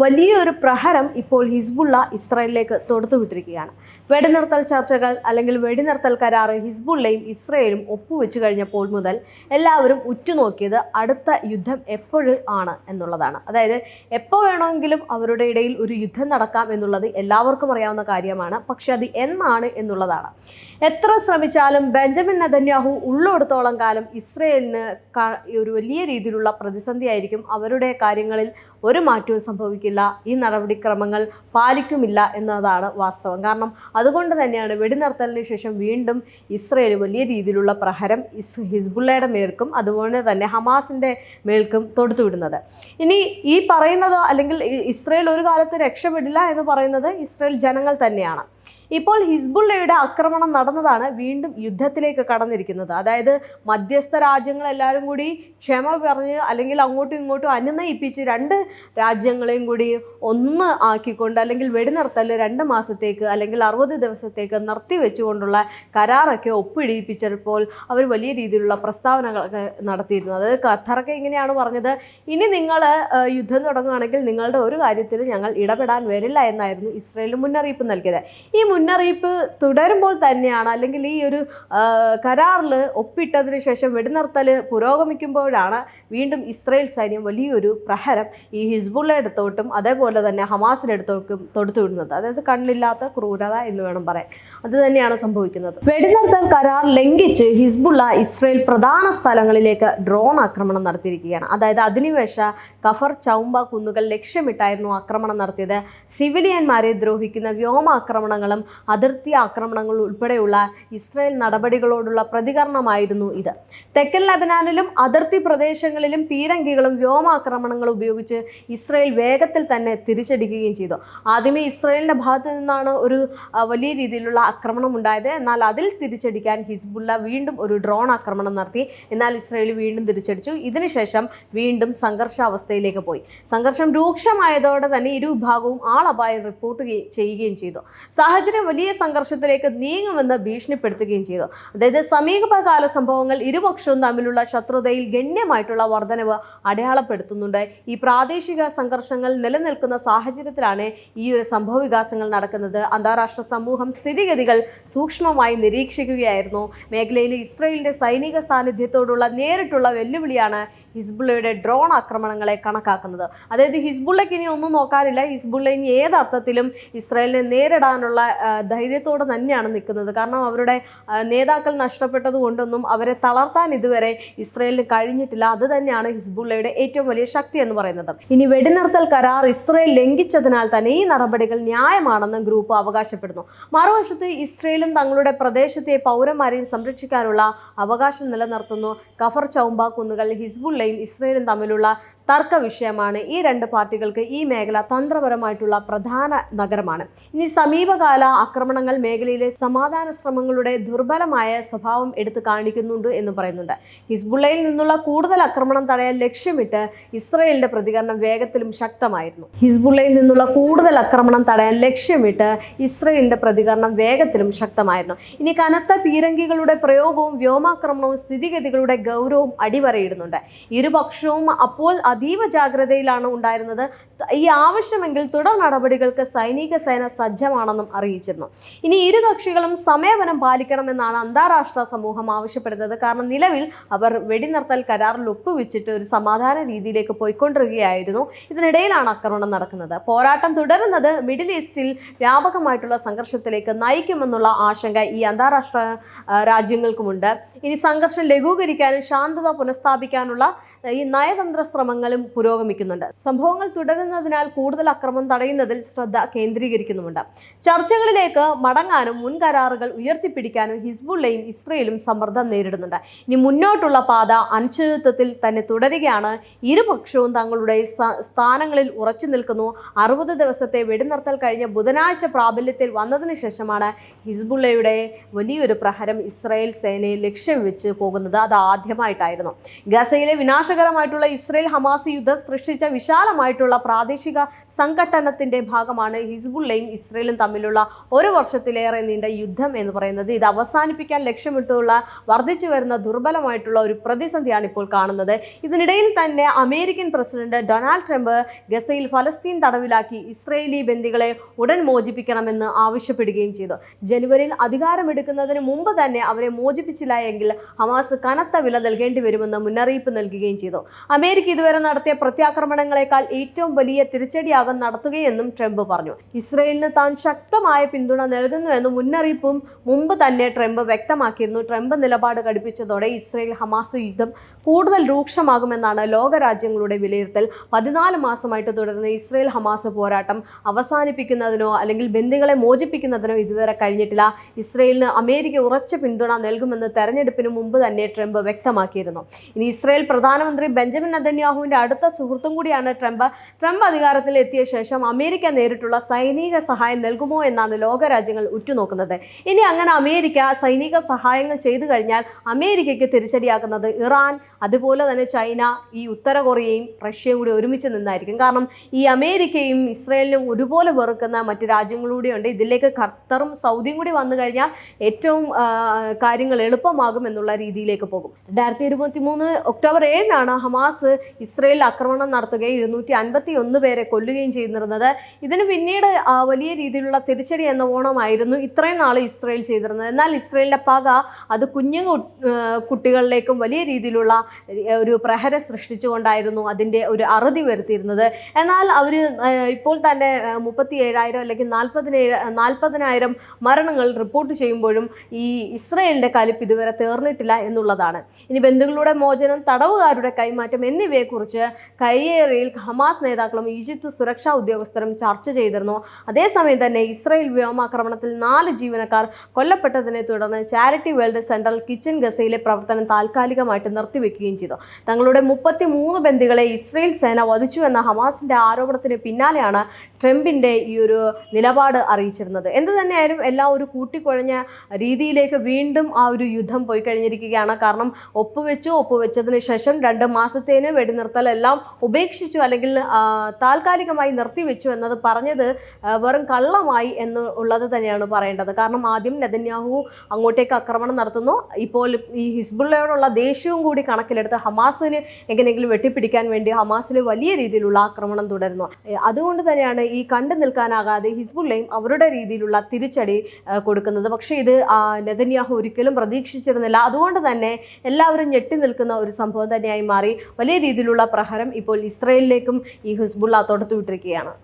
വലിയൊരു പ്രഹരം ഇപ്പോൾ ഹിസ്ബുള്ള ഇസ്രായേലിലേക്ക് തൊടുത്തുവിട്ടിരിക്കുകയാണ് വെടിനിർത്തൽ ചർച്ചകൾ അല്ലെങ്കിൽ വെടിനിർത്തൽ കരാർ ഹിസ്ബുള്ളയും ഇസ്രയേലും ഒപ്പുവെച്ചു കഴിഞ്ഞപ്പോൾ മുതൽ എല്ലാവരും ഉറ്റുനോക്കിയത് അടുത്ത യുദ്ധം എപ്പോഴും ആണ് എന്നുള്ളതാണ്. അതായത് എപ്പോൾ വേണമെങ്കിലും അവരുടെ ഇടയിൽ ഒരു യുദ്ധം നടക്കാം എന്നുള്ളത് എല്ലാവർക്കും അറിയാവുന്ന കാര്യമാണ്. പക്ഷെ അത് എന്നാണ് എന്നുള്ളതാണ്. എത്ര ശ്രമിച്ചാലും ബെഞ്ചമിൻ നെതന്യാഹു ഉള്ളെടുത്തോളം കാലം ഇസ്രയേലിന് ഒരു വലിയ രീതിയിലുള്ള പ്രതിസന്ധിയായിരിക്കും അവരുടെ കാര്യങ്ങളിൽ ഒരു മാറ്റവും സംഭവിക്കില്ല ഈ നടപടിക്രമങ്ങൾ പാലിക്കുമില്ല എന്നതാണ് വാസ്തവം. കാരണം അതുകൊണ്ട് തന്നെയാണ് വെടിനിർത്തലിന് ശേഷം വീണ്ടും ഇസ്രയേൽ വലിയ രീതിയിലുള്ള പ്രഹരം ഇസ് ഹിസ്ബുള്ളയുടെ മേൽക്കും അതുപോലെ തന്നെ ഹമാസിന്റെ മേൽക്കും തൊടുത്തുവിടുന്നത്. ഇനി ഈ പറയുന്നതോ അല്ലെങ്കിൽ ഇസ്രയേൽ ഒരു കാലത്ത് രക്ഷപ്പെടില്ല എന്ന് പറയുന്നത് ഇസ്രയേൽ ജനങ്ങൾ തന്നെയാണ്. ഇപ്പോൾ ഹിസ്ബുള്ളയുടെ ആക്രമണം നടന്നതാണ് വീണ്ടും യുദ്ധത്തിലേക്ക് കടന്നിരിക്കുന്നത്. അതായത് മധ്യസ്ഥ രാജ്യങ്ങളെല്ലാവരും കൂടി ക്ഷമ പറഞ്ഞ് അല്ലെങ്കിൽ അങ്ങോട്ടും ഇങ്ങോട്ടും അനുനയിപ്പിച്ച് രണ്ട് രാജ്യങ്ങളെയും കൂടി ഒന്ന് ആക്കിക്കൊണ്ട് അല്ലെങ്കിൽ വെടിനിർത്തൽ രണ്ട് മാസത്തേക്ക് അല്ലെങ്കിൽ അറുപത് ദിവസത്തേക്ക് നിർത്തി വെച്ചുകൊണ്ടുള്ള കരാറൊക്കെ ഒപ്പിടിപ്പിച്ചപ്പോൾ അവർ വലിയ രീതിയിലുള്ള പ്രസ്താവനകളൊക്കെ നടത്തിയിരുന്നു. അതായത് ഖത്തറൊക്കെ ഇങ്ങനെയാണ് പറഞ്ഞത്. ഇനി നിങ്ങൾ യുദ്ധം തുടങ്ങുകയാണെങ്കിൽ നിങ്ങളുടെ ഒരു കാര്യത്തിൽ ഞങ്ങൾ ഇടപെടാൻ വരില്ല എന്നായിരുന്നു ഇസ്രയേൽ മുന്നറിയിപ്പ് നൽകിയത്. ഈ മുന്നറിയിപ്പ് തുടരുമ്പോൾ തന്നെയാണ് അല്ലെങ്കിൽ ഈ ഒരു കരാറിൽ ഒപ്പിട്ടതിന് ശേഷം വെടിനിർത്തൽ പുരോഗമിക്കുമ്പോഴാണ് വീണ്ടും ഇസ്രയേൽ സൈന്യം വലിയൊരു പ്രഹരം ഈ ഹിസ്ബുള്ളയുടെ അടുത്തോട്ടും അതേപോലെ തന്നെ ഹമാസിന്റെ അടുത്തോട്ടും തൊടുത്തുവിടുന്നത് അതായത് കണ്ണില്ലാത്ത ക്രൂരത എന്ന് വേണം പറയാൻ. അത് തന്നെയാണ് സംഭവിക്കുന്നത്. വെടിനിർത്തൽ കരാർ ലംഘിച്ച് ഹിസ്ബുള്ള ഇസ്രയേൽ പ്രധാന സ്ഥലങ്ങളിലേക്ക് ഡ്രോൺ ആക്രമണം നടത്തിയിരിക്കുകയാണ്. അതായത് അധിനിവേശ കഫർ ചൗമ്പ കുന്നുകൾ ലക്ഷ്യമിട്ടായിരുന്നു ആക്രമണം നടത്തിയത്. സിവിലിയന്മാരെ ദ്രോഹിക്കുന്ന വ്യോമാക്രമണങ്ങളും അതിർത്തി ആക്രമണങ്ങളും ഉൾപ്പെടെയുള്ള ഇസ്രയേൽ നടപടികളോടുള്ള പ്രതികരണമായിരുന്നു ഇത്. തെക്കൻ ലബനാനിലും അതിർത്തി പ്രദേശങ്ങളിലും പീരങ്കികളും വ്യോമാക്രമണങ്ങളും ഉപയോഗിച്ച് ഇസ്രയേൽ വേഗത്തിൽ തന്നെ തിരിച്ചടിക്കുകയും ചെയ്തു. ആദ്യമേ ഇസ്രയേലിന്റെ ഭാഗത്ത് നിന്നാണ് ഒരു വലിയ രീതിയിലുള്ള ആക്രമണം ഉണ്ടായത്. എന്നാൽ അതിൽ തിരിച്ചടിക്കാൻ ഹിസ്ബുള്ള വീണ്ടും ഒരു ഡ്രോൺ ആക്രമണം നടത്തി. എന്നാൽ ഇസ്രയേൽ വീണ്ടും തിരിച്ചടിച്ചു. ഇതിനുശേഷം വീണ്ടും സംഘർഷാവസ്ഥയിലേക്ക് പോയി. സംഘർഷം രൂക്ഷമായതോടെ തന്നെ ഇരു വിഭാഗവും ആളപായം റിപ്പോർട്ട് ചെയ്യ- ചെയ്യുകയും ചെയ്തു. സാഹചര്യം വലിയ സംഘർഷത്തിലേക്ക് നീങ്ങുമെന്ന് ഭീഷണിപ്പെടുത്തുകയും ചെയ്തു. അതായത് സമീപകാല സംഭവങ്ങൾ ഇരുപക്ഷവും തമ്മിലുള്ള ശത്രുതയിൽ ഗണ്യമായിട്ടുള്ള വർധനവ് അടയാളപ്പെടുത്തുന്നുണ്ട്. ഈ പ്രാദേശിക സംഘർഷങ്ങൾ നിലനിൽക്കുന്ന സാഹചര്യത്തിലാണ് ഈ ഒരു സംഭവ വികാസങ്ങൾ നടക്കുന്നത്. അന്താരാഷ്ട്ര സമൂഹം സ്ഥിതിഗതികൾ സൂക്ഷ്മമായി നിരീക്ഷിക്കുകയായിരുന്നു. മേഖലയിൽ ഇസ്രയേലിന്റെ സൈനിക സാന്നിധ്യത്തോടുള്ള നേരിട്ടുള്ള വെല്ലുവിളിയാണ് ഹിസ്ബുള്ളയുടെ ഡ്രോൺ ആക്രമണങ്ങളെ കണക്കാക്കുന്നത്. അതായത് ഹിസ്ബുള്ളയ്ക്ക് ഇനി ഒന്നും നോക്കാനില്ല. ഹിസ്ബുള്ള ഇനി ഏതർത്ഥത്തിലും ഇസ്രയേലിനെ നേരിടാനുള്ള ധൈര്യത്തോടെ തന്നെയാണ് നിൽക്കുന്നത്. കാരണം അവരുടെ നേതാക്കൾ നഷ്ടപ്പെട്ടത് കൊണ്ടൊന്നും അവരെ തളർത്താൻ ഇതുവരെ ഇസ്രയേലിന് കഴിഞ്ഞിട്ടില്ല. അത് തന്നെയാണ് ഹിസ്ബുള്ളയുടെ ഏറ്റവും വലിയ ശക്തി എന്ന് പറയുന്നത്. ഇനി വെടിനിർത്തൽ കരാർ ഇസ്രായേൽ ലംഘിച്ചതിനാൽ തന്നെ ഈ നടപടികൾ ന്യായമാണെന്ന് ഗ്രൂപ്പ് അവകാശപ്പെടുന്നു. മറുവശത്ത് ഇസ്രയേലും തങ്ങളുടെ പ്രദേശത്തെ പൗരന്മാരെയും സംരക്ഷിക്കാനുള്ള അവകാശം നിലനിർത്തുന്നു. കഫർ ചൗമ്പ കുന്നുകൾ ഹിസ്ബുള്ളയും ഇസ്രയേലും തമ്മിലുള്ള തർക്ക വിഷയമാണ്. ഈ രണ്ട് പാർട്ടികൾക്ക് ഈ മേഖല തന്ത്രപരമായിട്ടുള്ള പ്രധാന നഗരമാണ്. ഇനി സമീപകാല ആക്രമണങ്ങൾ മേഖലയിലെ സമാധാന ശ്രമങ്ങളുടെ ദുർബലമായ സ്വഭാവം എടുത്തു കാണിക്കുന്നുണ്ട് എന്ന് പറയുന്നുണ്ട്. ഹിസ്ബുള്ളയിൽ നിന്നുള്ള കൂടുതൽ ആക്രമണം തടയാൻ ലക്ഷ്യമിട്ട് ഇസ്രയേലിന്റെ പ്രതികരണം വേഗത്തിലും ശക്തമായിരുന്നു. ഹിസ്ബുള്ളയിൽ നിന്നുള്ള കൂടുതൽ ആക്രമണം തടയാൻ ലക്ഷ്യമിട്ട് ഇസ്രയേലിന്റെ പ്രതികരണം വേഗത്തിലും ശക്തമായിരുന്നു. ഇനി കനത്ത പീരങ്കികളുടെ പ്രയോഗവും വ്യോമാക്രമണവും സ്ഥിതിഗതികളുടെ ഗൗരവവും അടിവരയിടുന്നുണ്ട്. ഇരുപക്ഷവും അപ്പോൾ അതീവ ജാഗ്രതയിലാണ് ഉണ്ടായിരുന്നത്. ഈ ആവശ്യമെങ്കിൽ തുടർ നടപടികൾക്ക് സൈനിക സേന സജ്ജമാണെന്നും അറിയിച്ചിരുന്നു. ഇനി ഇരു കക്ഷികളും സമയവനം പാലിക്കണമെന്നാണ് അന്താരാഷ്ട്ര സമൂഹം ആവശ്യപ്പെടുന്നത്. കാരണം നിലവിൽ അവർ വെടിനിർത്തൽ കരാറിൽ ഒപ്പുവെച്ചിട്ട് ഒരു സമാധാന രീതിയിലേക്ക് പോയിക്കൊണ്ടിരിക്കുകയായിരുന്നു. ഇതിനിടയിലാണ് ആക്രമണം നടക്കുന്നത്. പോരാട്ടം തുടരുന്നത് മിഡിൽ ഈസ്റ്റിൽ വ്യാപകമായിട്ടുള്ള സംഘർഷത്തിലേക്ക് നയിക്കുമെന്നുള്ള ആശങ്ക ഈ അന്താരാഷ്ട്ര രാജ്യങ്ങൾക്കുമുണ്ട്. ഇനി സംഘർഷം ലഘൂകരിക്കാനും ശാന്തത പുനഃസ്ഥാപിക്കാനുള്ള ഈ നയതന്ത്ര ശ്രമങ്ങളും പുരോഗമിക്കുന്നുണ്ട്. സംഭവങ്ങൾ തുടരുന്നതിനാൽ കൂടുതൽ അക്രമം തടയുന്നതിൽ ശ്രദ്ധ കേന്ദ്രീകരിക്കുന്നുമുണ്ട്. ചർച്ചകളിലേക്ക് മടങ്ങാനും മുൻകരാറുകൾ ഉയർത്തിപ്പിടിക്കാനും ഹിസ്ബുള്ളയും ഇസ്രയേലും സമ്മർദ്ദം നേരിടുന്നുണ്ട്. ഇനി മുന്നോട്ടുള്ള പാത അനിശ്ചിതത്വത്തിൽ തന്നെ തുടരുകയാണ്. ഇരുപക്ഷവും തങ്ങളുടെ സ്ഥാനങ്ങളിൽ ഉറച്ചു നിൽക്കുന്നു. അറുപത് ദിവസത്തെ വെടിനിർത്തൽ കഴിഞ്ഞ ബുധനാഴ്ച പ്രാബല്യത്തിൽ വന്നതിന് ശേഷമാണ് ഹിസ്ബുള്ളയുടെ വലിയൊരു പ്രഹരം ഇസ്രായേൽ സേനയെ ലക്ഷ്യം വെച്ച് പോകുന്നത്. അത് ആദ്യമായിട്ടായിരുന്നു. ഗസയിലെ വിനാശകരമായിട്ടുള്ള ഇസ്രയേൽ ഹമാസ് ഹമാസ് യുദ്ധം സൃഷ്ടിച്ച വിശാലമായിട്ടുള്ള പ്രാദേശിക സംഘട്ടനത്തിന്റെ ഭാഗമാണ് ഹിസ്ബുള്ളയും ഇസ്രയേലും തമ്മിലുള്ള ഒരു വർഷത്തിലേറെ നീണ്ട യുദ്ധം എന്ന് പറയുന്നത്. ഇത് അവസാനിപ്പിക്കാൻ ലക്ഷ്യമിട്ടുള്ള വർദ്ധിച്ചു വരുന്ന ദുർബലമായിട്ടുള്ള ഒരു പ്രതിസന്ധിയാണ് ഇപ്പോൾ കാണുന്നത്. ഇതിനിടയിൽ തന്നെ അമേരിക്കൻ പ്രസിഡന്റ് ഡൊണാൾഡ് ട്രംപ് ഗസയിൽ ഫലസ്തീൻ തടവിലാക്കി ഇസ്രയേലി ബന്ദികളെ ഉടൻ മോചിപ്പിക്കണമെന്ന് ആവശ്യപ്പെടുകയും ചെയ്തു. ജനുവരിയിൽ അധികാരമെടുക്കുന്നതിന് മുമ്പ് തന്നെ അവരെ മോചിപ്പിച്ചില്ല എങ്കിൽ ഹമാസ് കനത്ത വില നൽകേണ്ടി വരുമെന്ന് മുന്നറിയിപ്പ് നൽകുകയും ചെയ്തു. അമേരിക്ക ഇതുവരെ നടത്തിയ പ്രത്യാക്രമണങ്ങളെക്കാൾ ഏറ്റവും വലിയ തിരിച്ചടിയാകും നടത്തുകയെന്നും ട്രംപ് പറഞ്ഞു. ഇസ്രയേലിന് താൻ ശക്തമായ പിന്തുണ നൽകുന്നുവെന്ന് മുന്നറിയിപ്പും മുമ്പ് തന്നെ ട്രംപ് വ്യക്തമാക്കിയിരുന്നു. ട്രംപ് നിലപാട് കടുപ്പിച്ചതോടെ ഇസ്രയേൽ ഹമാസ് യുദ്ധം കൂടുതൽ രൂക്ഷമാകുമെന്നാണ് ലോകരാജ്യങ്ങളുടെ വിലയിരുത്തൽ. പതിനാല് മാസമായിട്ട് തുടരുന്ന ഇസ്രയേൽ ഹമാസ് പോരാട്ടം അവസാനിപ്പിക്കുന്നതിനോ അല്ലെങ്കിൽ ബന്ദികളെ മോചിപ്പിക്കുന്നതിനോ ഇതുവരെ കഴിഞ്ഞിട്ടില്ല. ഇസ്രയേലിന് അമേരിക്ക ഉറച്ച പിന്തുണ നൽകുമെന്ന് തെരഞ്ഞെടുപ്പിന് മുമ്പ് തന്നെ ട്രംപ് വ്യക്തമാക്കിയിരുന്നു. ഇനി ഇസ്രയേൽ പ്രധാനമന്ത്രി ബെഞ്ചമിൻ നെതന്യാഹുവിന്റെ അടുത്ത സുഹൃത്തും കൂടിയാണ് ട്രംപ്. ട്രംപ് അധികാരത്തിൽ എത്തിയ ശേഷം അമേരിക്ക നേരിട്ടുള്ള സൈനിക സഹായം നൽകുമോ എന്നാണ് ലോകരാജ്യങ്ങൾ ഉറ്റുനോക്കുന്നത്. ഇനി അങ്ങനെ അമേരിക്ക സൈനിക സഹായങ്ങൾ ചെയ്തു കഴിഞ്ഞാൽ അമേരിക്കയ്ക്ക് തിരിച്ചടിയാക്കുന്നത് ഇറാൻ അതുപോലെ തന്നെ ചൈന ഈ ഉത്തര കൊറിയയും റഷ്യയും കൂടി ഒരുമിച്ച് നിന്നായിരിക്കും. കാരണം ഈ അമേരിക്കയും ഇസ്രയേലിനും ഒരുപോലെ വെറുക്കുന്ന മറ്റ് രാജ്യങ്ങളൂടെയുണ്ട് ഇതിലേക്ക് ഖത്തറും സൗദിയും കൂടി വന്നു കഴിഞ്ഞാൽ ഏറ്റവും കാര്യങ്ങൾ എളുപ്പമാകും എന്നുള്ള രീതിയിലേക്ക് പോകും. രണ്ടായിരത്തി ഇരുപത്തി മൂന്ന് ഒക്ടോബർ ഏഴിനാണ് ഹമാസ് ഇസ്രയേലിൽ ആക്രമണം നടത്തുകയും ഇരുന്നൂറ്റി അൻപത്തി ഒന്ന് പേരെ കൊല്ലുകയും ചെയ്തിരുന്നത്. ഇതിന് പിന്നീട് വലിയ രീതിയിലുള്ള തിരിച്ചടി എന്ന ഓണമായിരുന്നു ഇത്രയും നാൾ ഇസ്രയേൽ ചെയ്തിരുന്നത്. എന്നാൽ ഇസ്രയേലിന്റെ പക അത് കുഞ്ഞു കുട്ടികളിലേക്കും വലിയ രീതിയിലുള്ള ഒരു പ്രഹര സൃഷ്ടിച്ചുകൊണ്ടായിരുന്നു അതിന്റെ ഒരു അറുതി വരുത്തിയിരുന്നത്. എന്നാൽ അവർ ഇപ്പോൾ തന്നെ മുപ്പത്തി ഏഴായിരം അല്ലെങ്കിൽ നാൽപ്പതിനേഴ് നാൽപ്പതിനായിരം മരണങ്ങൾ റിപ്പോർട്ട് ചെയ്യുമ്പോഴും ഈ ഇസ്രയേലിന്റെ കലിപ്പ് ഇതുവരെ തീർന്നിട്ടില്ല എന്നുള്ളതാണ്. ഇനി ബന്ധുക്കളുടെ മോചനം തടവുകാരുടെ കൈമാറ്റം എന്നിവയെക്കുറിച്ച് കയ്യേറിയിൽ ഹമാസ് നേതാക്കളും ഈജിപ്ത് സുരക്ഷാ ഉദ്യോഗസ്ഥരും ചർച്ച ചെയ്തിരുന്നു. അതേസമയം തന്നെ ഇസ്രയേൽ വ്യോമാക്രമണത്തിൽ നാല് ജീവനക്കാർ കൊല്ലപ്പെട്ടതിനെ തുടർന്ന് ചാരിറ്റി വേൾഡ് സെൻട്രൽ കിച്ചൺ ഗസയിലെ പ്രവർത്തനം താൽക്കാലികമായിട്ട് നിർത്തിവെക്കുകയും ചെയ്തു. തങ്ങളുടെ മുപ്പത്തി മൂന്ന് ബന്ദികളെ ഇസ്രയേൽ സേന വധിച്ചു എന്ന ഹമാസിന്റെ ആരോപണത്തിന് പിന്നാലെയാണ് ട്രംപിന്റെ ഈ ഒരു നിലപാട് അറിയിച്ചിരുന്നത്. എന്ത് തന്നെയായാലും എല്ലാം ഒരു കൂട്ടിക്കുഴഞ്ഞ രീതിയിലേക്ക് വീണ്ടും ആ ഒരു യുദ്ധം പോയി കഴിഞ്ഞിരിക്കുകയാണ്. കാരണം ഒപ്പുവെച്ചു ഒപ്പുവെച്ചതിന് ശേഷം രണ്ട് മാസത്തേന് വെടിനിർത്തലെല്ലാം ഉപേക്ഷിച്ചു അല്ലെങ്കിൽ താൽക്കാലികമായി നിർത്തിവെച്ചു എന്നത് പറഞ്ഞത് വെറും കള്ളമായി എന്ന് ഉള്ളത് തന്നെയാണ് പറയേണ്ടത്. കാരണം ആദ്യം നെതന്യാഹു അങ്ങോട്ടേക്ക് ആക്രമണം നടത്തുന്നു. ഇപ്പോൾ ഈ ഹിസ്ബുള്ളയോടുള്ള ദേഷ്യവും കൂടി കണക്കിലെടുത്ത് ഹമാസിന് എങ്ങനെയെങ്കിലും വെട്ടിപ്പിടിക്കാൻ വേണ്ടി ഹമാസിൽ വലിയ രീതിയിലുള്ള ആക്രമണം തുടരുന്നു. അതുകൊണ്ട് തന്നെയാണ് ഈ കണ്ടു നിൽക്കാനാകാതെ ഹിസ്ബുള്ളയും അവരുടെ രീതിയിലുള്ള തിരിച്ചടി കൊടുക്കുന്നത്. പക്ഷേ ഇത് നെതന്യാഹു ഒരിക്കലും പ്രതീക്ഷിച്ചിരുന്നില്ല. അതുകൊണ്ട് തന്നെ എല്ലാവരും ഞെട്ടി നിൽക്കുന്ന ഒരു സംഭവം തന്നെയായി മാറി. വലിയ രീതിയിലുള്ള പ്രഹരം ഇപ്പോൾ ഇസ്രയേലിലേക്കും ഈ ഹിസ്ബുള്ള തൊടുത്തുവിട്ടിരിക്കുകയാണ്